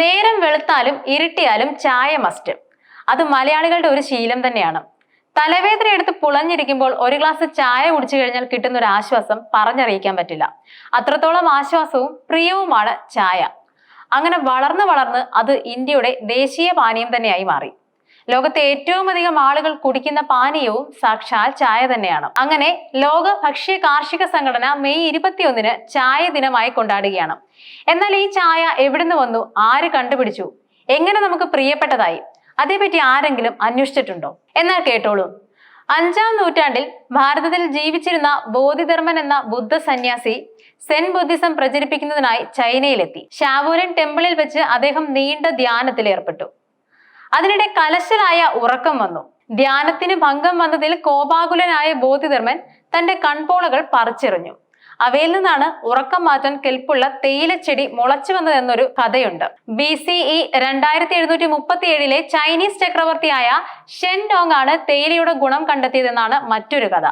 നേരം വെളുത്താലും ഇരുട്ടിയാലും ചായ മസ്റ്റ് അത് മലയാളികളുടെ ഒരു ശീലം തന്നെയാണ്. തലവേദന എടുത്ത് പുളഞ്ഞിരിക്കുമ്പോൾ ഒരു ഗ്ലാസ് ചായ കുടിച്ചു കഴിഞ്ഞാൽ കിട്ടുന്ന ഒരു ആശ്വാസം പറഞ്ഞറിയിക്കാൻ പറ്റില്ല. അത്രത്തോളം ആശ്വാസവും പ്രിയവുമാണ് ചായ. അങ്ങനെ വളർന്ന് വളർന്ന് അത് ഇന്ത്യയുടെ ദേശീയ പാനീയം തന്നെയായി മാറി. ലോകത്തെ ഏറ്റവും അധികം ആളുകൾ കുടിക്കുന്ന പാനീയവും സാക്ഷാൽ ചായ തന്നെയാണ്. അങ്ങനെ ലോക ഭക്ഷ്യ കാർഷിക സംഘടന മെയ് ഇരുപത്തിയൊന്നിന് ചായ ദിനമായി കൊണ്ടാടുകയാണ്. എന്നാൽ ഈ ചായ എവിടുന്ന് വന്നു? ആര് കണ്ടുപിടിച്ചു? എങ്ങനെ നമുക്ക് പ്രിയപ്പെട്ടതായി? അതേപറ്റി ആരെങ്കിലും അന്വേഷിച്ചിട്ടുണ്ടോ? എന്നാൽ കേട്ടോളൂ. അഞ്ചാം നൂറ്റാണ്ടിൽ ഭാരതത്തിൽ ജീവിച്ചിരുന്ന ബോധിധർമ്മൻ എന്ന ബുദ്ധ സന്യാസി സെൻ ബുദ്ധിസം പ്രചരിപ്പിക്കുന്നതിനായി ചൈനയിലെത്തി. ഷാവൂരൻ ടെമ്പിളിൽ വെച്ച് അദ്ദേഹം നീണ്ട ധ്യാനത്തിൽ ഏർപ്പെട്ടു അതിനിടെ കലശലായ ഉറക്കം വന്നു. ധ്യാനത്തിന് ഭംഗം വന്നതിൽ കോപാകുലനായ ബോധിധർമ്മൻ തന്റെ കൺപോളകൾ പറിച്ചെറിഞ്ഞു. അവയിൽ നിന്നാണ് ഉറക്കം മാറ്റാൻ കെൽപ്പുള്ള തേയിലച്ചെടി മുളച്ചു വന്നതെന്നൊരു കഥയുണ്ട്. ബി സി ഇ രണ്ടായിരത്തി എഴുന്നൂറ്റി മുപ്പത്തി ഏഴിലെ ചൈനീസ് ചക്രവർത്തിയായ ഷെൻ ഡോങ് ആണ് തേയിലയുടെ ഗുണം കണ്ടെത്തിയതെന്നാണ് മറ്റൊരു കഥ.